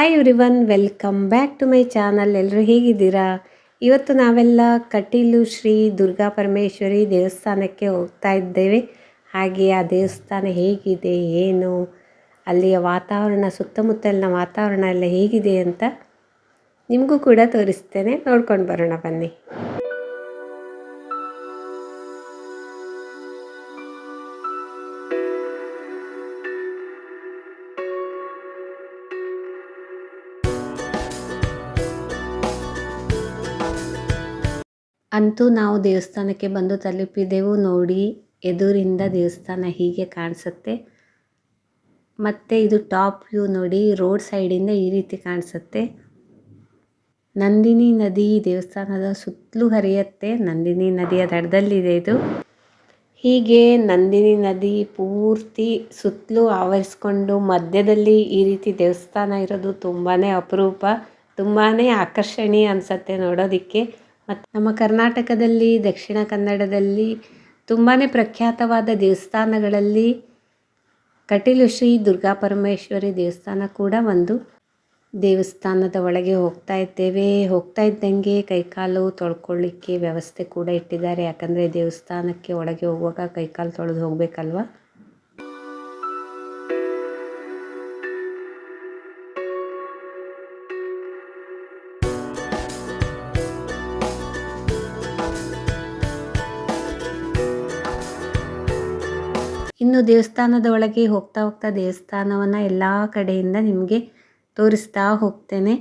Hi everyone welcome back to my channel ಎಲ್ಲರೂ ಹೇಗಿದ್ದೀರಾ? ಇವತ್ತು ನಾವೆಲ್ಲ ಕಟೀಲು ಶ್ರೀ ದುರ್ಗಾ ಪರಮೇಶ್ವರಿ ದೇವಸ್ಥಾನಕ್ಕೆ ಹೋಗ್ತಾ ಇದ್ದೇವೆ. ಹಾಗೆ ಆ ದೇವಸ್ಥಾನ ಹೇಗಿದೆ, ಏನು, ಅಲ್ಲಿಯ ವಾತಾವರಣ, ಸುತ್ತಮುತ್ತಲಿನ ವಾತಾವರಣ ಎಲ್ಲ ಹೇಗಿದೆ ಅಂತ ನಿಮಗೂ ಕೂಡ ತೋರಿಸ್ತೇನೆ. ನೋಡ್ಕೊಂಡು ಬರೋಣ ಬನ್ನಿ. ಅಂತೂ ನಾವು ದೇವಸ್ಥಾನಕ್ಕೆ ಬಂದು ತಲುಪಿದೆವು. ನೋಡಿ, ಎದುರಿಂದ ದೇವಸ್ಥಾನ ಹೀಗೆ ಕಾಣಿಸುತ್ತೆ. ಮತ್ತು ಇದು ಟಾಪ್ ವ್ಯೂ ನೋಡಿ, ರೋಡ್ ಸೈಡಿಂದ ಈ ರೀತಿ ಕಾಣಿಸುತ್ತೆ. ನಂದಿನಿ ನದಿ ದೇವಸ್ಥಾನದ ಸುತ್ತಲೂ ಹರಿಯುತ್ತೆ. ನಂದಿನಿ ನದಿಯ ದಡದಲ್ಲಿದೆ ಇದು. ಹೀಗೆ ನಂದಿನಿ ನದಿ ಪೂರ್ತಿ ಸುತ್ತಲೂ ಆವರಿಸ್ಕೊಂಡು ಮಧ್ಯದಲ್ಲಿ ಈ ರೀತಿ ದೇವಸ್ಥಾನ ಇರೋದು ತುಂಬಾ ಅಪರೂಪ ತುಂಬಾ ಆಕರ್ಷಣೀಯ ಅನಿಸುತ್ತೆ ನೋಡೋದಕ್ಕೆ. ಮತ್ತು ನಮ್ಮ ಕರ್ನಾಟಕದಲ್ಲಿ, ದಕ್ಷಿಣ ಕನ್ನಡದಲ್ಲಿ ತುಂಬಾ ಪ್ರಖ್ಯಾತವಾದ ದೇವಸ್ಥಾನಗಳಲ್ಲಿ ಕಟೀಲು ಶ್ರೀ ದುರ್ಗಾ ಪರಮೇಶ್ವರಿ ದೇವಸ್ಥಾನ ಕೂಡ ಒಂದು. ದೇವಸ್ಥಾನದ ಒಳಗೆ ಹೋಗ್ತಾ ಇದ್ದೇವೆ. ಹೋಗ್ತಾ ಇದ್ದಂಗೆ ಕೈಕಾಲು ತೊಳ್ಕೊಳ್ಳಿಕ್ಕೆ ವ್ಯವಸ್ಥೆ ಕೂಡ ಇಟ್ಟಿದ್ದಾರೆ. ಯಾಕಂದರೆ ದೇವಸ್ಥಾನಕ್ಕೆ ಒಳಗೆ ಹೋಗುವಾಗ ಕೈಕಾಲು ತೊಳೆದು ಹೋಗಬೇಕಲ್ವ? ಇನ್ನು ದೇವಸ್ಥಾನದ ಒಳಗೆ ಹೋಗ್ತಾ ಹೋಗ್ತಾ ದೇವಸ್ಥಾನವನ್ನು ಎಲ್ಲ ಕಡೆಯಿಂದ ನಿಮಗೆ ತೋರಿಸ್ತಾ ಹೋಗ್ತೇನೆ.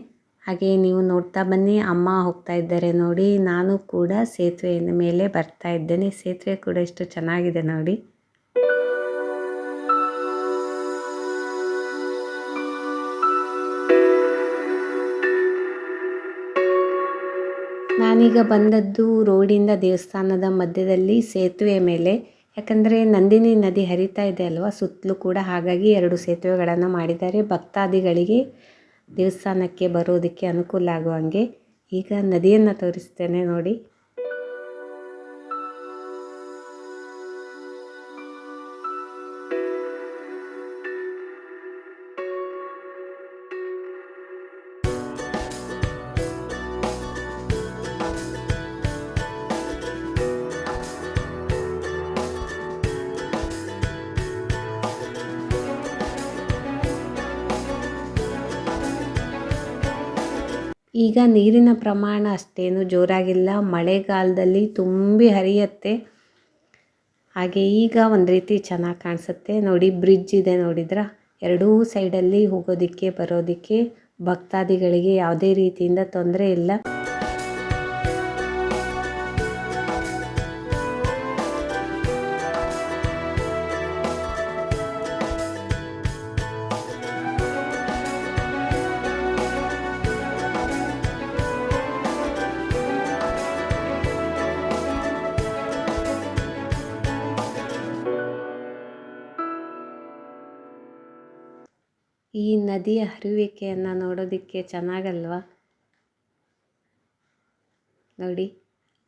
ಹಾಗೆ ನೀವು ನೋಡ್ತಾ ಬನ್ನಿ, ಅಮ್ಮ ಹೋಗ್ತಾ ಇದ್ದಾರೆ ನೋಡಿ, ನಾನು ಕೂಡ ಸೇತುವೆಯ ಮೇಲೆ ಬರ್ತಾ ಇದ್ದೇನೆ. ಸೇತುವೆ ಕೂಡ ಎಷ್ಟು ಚೆನ್ನಾಗಿದೆ ನೋಡಿ. ನಾನೀಗ ಬಂದದ್ದು ರೋಡಿಂದ ದೇವಸ್ಥಾನದ ಮಧ್ಯದಲ್ಲಿ ಸೇತುವೆ ಮೇಲೆ. ಯಾಕಂದರೆ ನಂದಿನಿ ನದಿ ಹರಿತಾ ಇದೆ ಅಲ್ವಾ? ಸುತ್ತಲೂ ಕೂಡ ಹಾಗಾಗಿ ಎರಡು ಸೇತುವೆಗಳನ್ನು ಮಾಡಿದ್ದಾರೆ. ಭಕ್ತಾದಿಗಳಿಗೆ ದೇವಸ್ಥಾನಕ್ಕೆ ಬರೋದಕ್ಕೆ ಅನುಕೂಲ ಆಗುವಂಗೆ. ಈಗ ನದಿಯನ್ನು ತೋರಿಸ್ತೇನೆ ನೋಡಿ. ಈಗ ನೀರಿನ ಪ್ರಮಾಣ ಅಷ್ಟೇನು ಜೋರಾಗಿಲ್ಲ. ಮಳೆಗಾಲದಲ್ಲಿ ತುಂಬಿ ಹರಿಯತ್ತೆ. ಹಾಗೆ ಈಗ ಒಂದು ರೀತಿ ಚೆನ್ನಾಗಿ ಕಾಣಿಸುತ್ತೆ. ನೋಡಿ, ಬ್ರಿಡ್ಜ್ ಇದೆ ನೋಡಿದ್ರ? ಎರಡೂ ಸೈಡಲ್ಲಿ ಹೋಗೋದಕ್ಕೆ, ಬರೋದಕ್ಕೆ ಭಕ್ತಾದಿಗಳಿಗೆ ಯಾವುದೇ ರೀತಿಯಿಂದ ತೊಂದರೆ ಇಲ್ಲ. ಈ ನದಿಯ ಹರಿಯುವಿಕೆಯನ್ನು ನೋಡೋದಕ್ಕೆ ಚೆನ್ನಾಗಲ್ವ? ನೋಡಿ,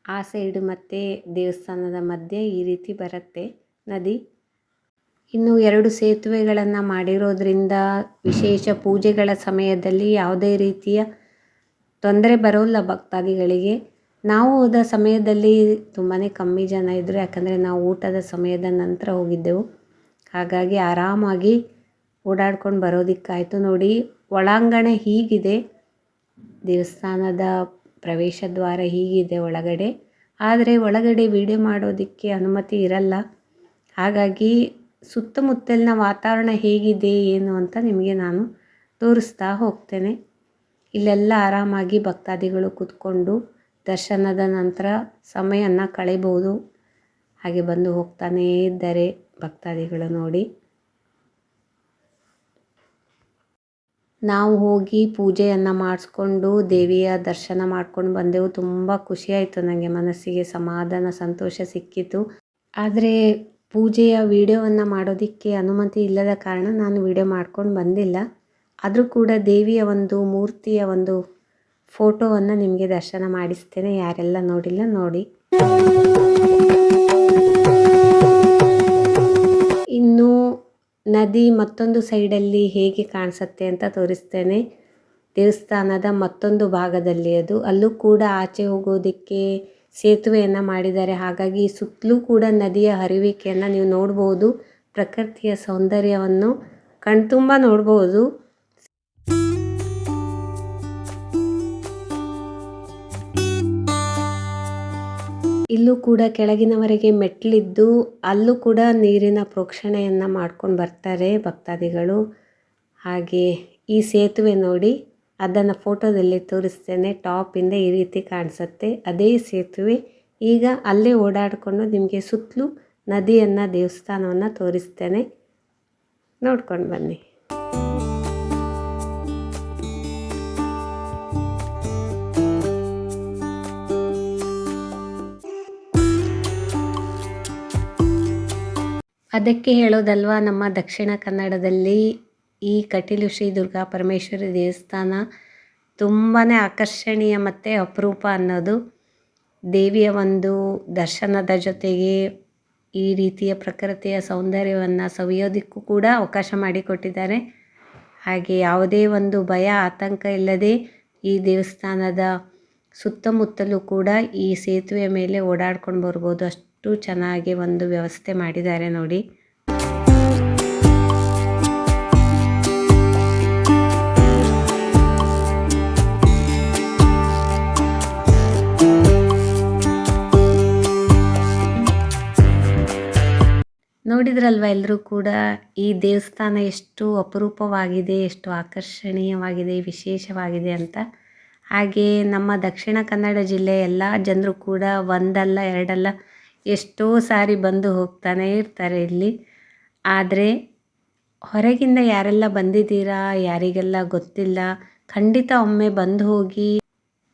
ಆ ಸೈಡ್ ಮತ್ತೆ ದೇವಸ್ಥಾನದ ಮಧ್ಯೆ ಈ ರೀತಿ ಬರುತ್ತೆ ನದಿ. ಇನ್ನು ಎರಡು ಸೇತುವೆಗಳನ್ನು ಮಾಡಿರೋದ್ರಿಂದ ವಿಶೇಷ ಪೂಜೆಗಳ ಸಮಯದಲ್ಲಿ ಯಾವುದೇ ರೀತಿಯ ತೊಂದರೆ ಬರೋಲ್ಲ ಭಕ್ತಾದಿಗಳಿಗೆ. ನಾವು ಹೋದ ಸಮಯದಲ್ಲಿ ತುಂಬಾ ಕಮ್ಮಿ ಜನ ಇದ್ದರು ಯಾಕಂದರೆ ನಾವು ಊಟದ ಸಮಯದ ನಂತರ ಹೋಗಿದ್ದೆವು. ಹಾಗಾಗಿ ಆರಾಮಾಗಿ ಓಡಾಡ್ಕೊಂಡು ಬರೋದಕ್ಕಾಯಿತು ನೋಡಿ. ಒಳಾಂಗಣ ಹೀಗಿದೆ. ದೇವಸ್ಥಾನದ ಪ್ರವೇಶ ದ್ವಾರ ಹೀಗಿದೆ ಒಳಗಡೆ. ಆದರೆ ಒಳಗಡೆ ವಿಡಿಯೋ ಮಾಡೋದಕ್ಕೆ ಅನುಮತಿ ಇರಲ್ಲ. ಹಾಗಾಗಿ ಸುತ್ತಮುತ್ತಲಿನ ವಾತಾವರಣ ಹೇಗಿದೆ, ಏನು ಅಂತ ನಿಮಗೆ ನಾನು ತೋರಿಸ್ತಾ ಹೋಗ್ತೇನೆ. ಇಲ್ಲೆಲ್ಲ ಆರಾಮಾಗಿ ಭಕ್ತಾದಿಗಳು ಕೂತ್ಕೊಂಡು ದರ್ಶನದ ನಂತರ ಸಮಯನ ಕಳೆಯಬಹುದು ಹಾಗೆ ಬಂದು ಹೋಗ್ತಾನೇ ಇದ್ದಾರೆ ಭಕ್ತಾದಿಗಳು ನೋಡಿ. ನಾವು ಹೋಗಿ ಪೂಜೆಯನ್ನು ಮಾಡಿಸ್ಕೊಂಡು ದೇವಿಯ ದರ್ಶನ ಮಾಡ್ಕೊಂಡು ಬಂದೆವು. ತುಂಬ ಖುಷಿಯಾಯಿತು ನನಗೆ ಮನಸ್ಸಿಗೆ ಸಮಾಧಾನ, ಸಂತೋಷ ಸಿಕ್ಕಿತು. ಆದರೆ ಪೂಜೆಯ ವಿಡಿಯೋವನ್ನು ಮಾಡೋದಕ್ಕೆ ಅನುಮತಿ ಇಲ್ಲದ ಕಾರಣ ನಾನು ವಿಡಿಯೋ ಮಾಡ್ಕೊಂಡು ಬಂದಿಲ್ಲ. ಆದರೂ ಕೂಡ ದೇವಿಯ ಒಂದು ಮೂರ್ತಿಯ ಒಂದು ಫೋಟೋವನ್ನು ನಿಮಗೆ ದರ್ಶನ ಮಾಡಿಸ್ತೇನೆ. ಯಾರೆಲ್ಲ ನೋಡಿಲ್ಲ ನೋಡಿ. ಇನ್ನು ನದಿ ಮತ್ತೊಂದು ಸೈಡಲ್ಲಿ ಹೇಗೆ ಕಾಣಿಸುತ್ತೆ ಅಂತ ತೋರಿಸ್ತೇನೆ. ದೇವಸ್ಥಾನದ ಮತ್ತೊಂದು ಭಾಗದಲ್ಲಿ ಅದು. ಅಲ್ಲೂ ಕೂಡ ಆಚೆ ಹೋಗೋದಕ್ಕೆ ಸೇತುವೆಯನ್ನು ಮಾಡಿದ್ದಾರೆ. ಹಾಗಾಗಿ ಸುತ್ತಲೂ ಕೂಡ ನದಿಯ ಹರಿವಿಕೆಯನ್ನು ನೀವು ನೋಡ್ಬೋದು. ಪ್ರಕೃತಿಯ ಸೌಂದರ್ಯವನ್ನು ಕಣ್ತುಂಬ ನೋಡ್ಬೋದು. ಇಲ್ಲೂ ಕೂಡ ಕೆಳಗಿನವರೆಗೆ ಮೆಟ್ಟಿಲಿದ್ದು ಅಲ್ಲೂ ಕೂಡ ನೀರಿನ ಪ್ರೋಕ್ಷಣೆಯನ್ನು ಮಾಡ್ಕೊಂಡು ಬರ್ತಾರೆ ಭಕ್ತಾದಿಗಳು. ಹಾಗೆ ಈ ಸೇತುವೆ ನೋಡಿ ಅದನ್ನು ಫೋಟೋದಲ್ಲಿ ತೋರಿಸ್ತೇನೆ. ಟಾಪಿಂದ ಈ ರೀತಿ ಕಾಣಿಸುತ್ತೆ. ಅದೇ ಸೇತುವೆ. ಈಗ ಅಲ್ಲೇ ಓಡಾಡಿಕೊಂಡು ನಿಮಗೆ ಸುತ್ತಲೂ ನದಿಯನ್ನು, ದೇವಸ್ಥಾನವನ್ನು ತೋರಿಸ್ತೇನೆ. ನೋಡ್ಕೊಂಡು ಬನ್ನಿ. ಅದಕ್ಕೆ ಹೇಳೋದಲ್ವಾ, ನಮ್ಮ ದಕ್ಷಿಣ ಕನ್ನಡದಲ್ಲಿ ಈ ಕಟೀಲು ಶ್ರೀ ದುರ್ಗಾ ಪರಮೇಶ್ವರಿ ದೇವಸ್ಥಾನ ತುಂಬಾ ಆಕರ್ಷಣೀಯ ಮತ್ತು ಅಪರೂಪ ಅನ್ನೋದು. ದೇವಿಯ ಒಂದು ದರ್ಶನದ ಜೊತೆಗೆ ಈ ರೀತಿಯ ಪ್ರಕೃತಿಯ ಸೌಂದರ್ಯವನ್ನು ಸವಿಯೋದಕ್ಕೂ ಕೂಡ ಅವಕಾಶ ಮಾಡಿಕೊಟ್ಟಿದ್ದಾರೆ. ಹಾಗೆ ಯಾವುದೇ ಒಂದು ಭಯ, ಆತಂಕ ಇಲ್ಲದೆ ಈ ದೇವಸ್ಥಾನದ ಸುತ್ತಮುತ್ತಲೂ ಕೂಡ ಈ ಸೇತುವೆ ಮೇಲೆ ಓಡಾಡ್ಕೊಂಡು ಬರ್ಬೋದು. ಅಷ್ಟು ಚೆನ್ನಾಗಿ ಒಂದು ವ್ಯವಸ್ಥೆ ಮಾಡಿದ್ದಾರೆ ನೋಡಿ. ನೋಡಿದ್ರಲ್ವ ಎಲ್ಲರೂ ಕೂಡ ಈ ದೇವಸ್ಥಾನ ಎಷ್ಟು ಅಪರೂಪವಾಗಿದೆ, ಎಷ್ಟು ಆಕರ್ಷಣೀಯವಾಗಿದೆ, ವಿಶೇಷವಾಗಿದೆ ಅಂತ. ಹಾಗೆ ನಮ್ಮ ದಕ್ಷಿಣ ಕನ್ನಡ ಜಿಲ್ಲೆ ಎಲ್ಲ ಜನರು ಕೂಡ ಒಂದಲ್ಲ, ಎರಡಲ್ಲ ಎಷ್ಟೋ ಸಾರಿ ಬಂದು ಹೋಗ್ತಾನೆ ಇರ್ತಾರೆ ಇಲ್ಲಿ. ಆದರೆ ಹೊರಗಿಂದ ಯಾರೆಲ್ಲ ಬಂದಿದ್ದೀರಾ, ಯಾರಿಗೆಲ್ಲ ಗೊತ್ತಿಲ್ಲ, ಖಂಡಿತ ಒಮ್ಮೆ ಬಂದು ಹೋಗಿ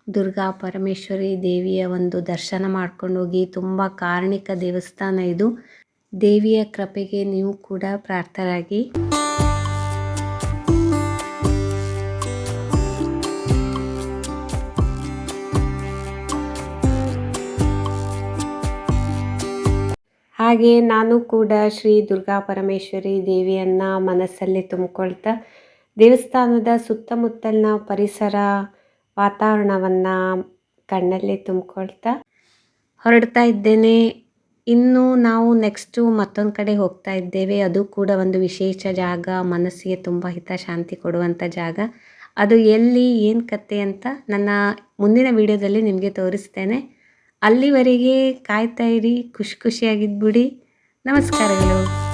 ದುರ್ಗಾ ಪರಮೇಶ್ವರಿ ದೇವಿಯ ಒಂದು ದರ್ಶನ ಮಾಡ್ಕೊಂಡು ಹೋಗಿ, ತುಂಬ ಕಾರಣಿಕ ದೇವಸ್ಥಾನ ಇದು. ದೇವಿಯ ಕೃಪೆಗೆ ನೀವು ಕೂಡ ಪ್ರಾರ್ಥರಾಗಿ. ಹಾಗೆ ನಾನು ಕೂಡ ಶ್ರೀ ದುರ್ಗಾ ಪರಮೇಶ್ವರಿ ದೇವಿಯನ್ನು ಮನಸ್ಸಲ್ಲಿ ತುಂಬಿಕೊಳ್ತಾ ದೇವಸ್ಥಾನದ ಸುತ್ತಮುತ್ತಲಿನ ಪರಿಸರ ವಾತಾವರಣವನ್ನು ಕಣ್ಣಲ್ಲಿ ತುಂಬಿಕೊಳ್ತಾ ಹೊರಡ್ತಾ ಇದ್ದೇನೆ. ಇನ್ನು ನಾವು ನೆಕ್ಸ್ಟು ಮತ್ತೊಂದು ಕಡೆ ಹೋಗ್ತಾ ಇದ್ದೇವೆ. ಅದು ಕೂಡ ಒಂದು ವಿಶೇಷ ಜಾಗ. ಮನಸ್ಸಿಗೆ ತುಂಬ ಹಿತ, ಶಾಂತಿ ಕೊಡುವಂಥ ಜಾಗ. ಅದು ಎಲ್ಲಿ, ಏನು ಕತೆ ಅಂತ ನನ್ನ ಮುಂದಿನ ವಿಡಿಯೋದಲ್ಲಿ ನಿಮಗೆ ತೋರಿಸ್ತೇನೆ. ಅಲ್ಲಿವರೆಗೆ ಕಾಯ್ತಾ ಇರಿ ಖುಷಿ ಖುಷಿಯಾಗಿದ್ಬಿಡಿ. ನಮಸ್ಕಾರಗಳು.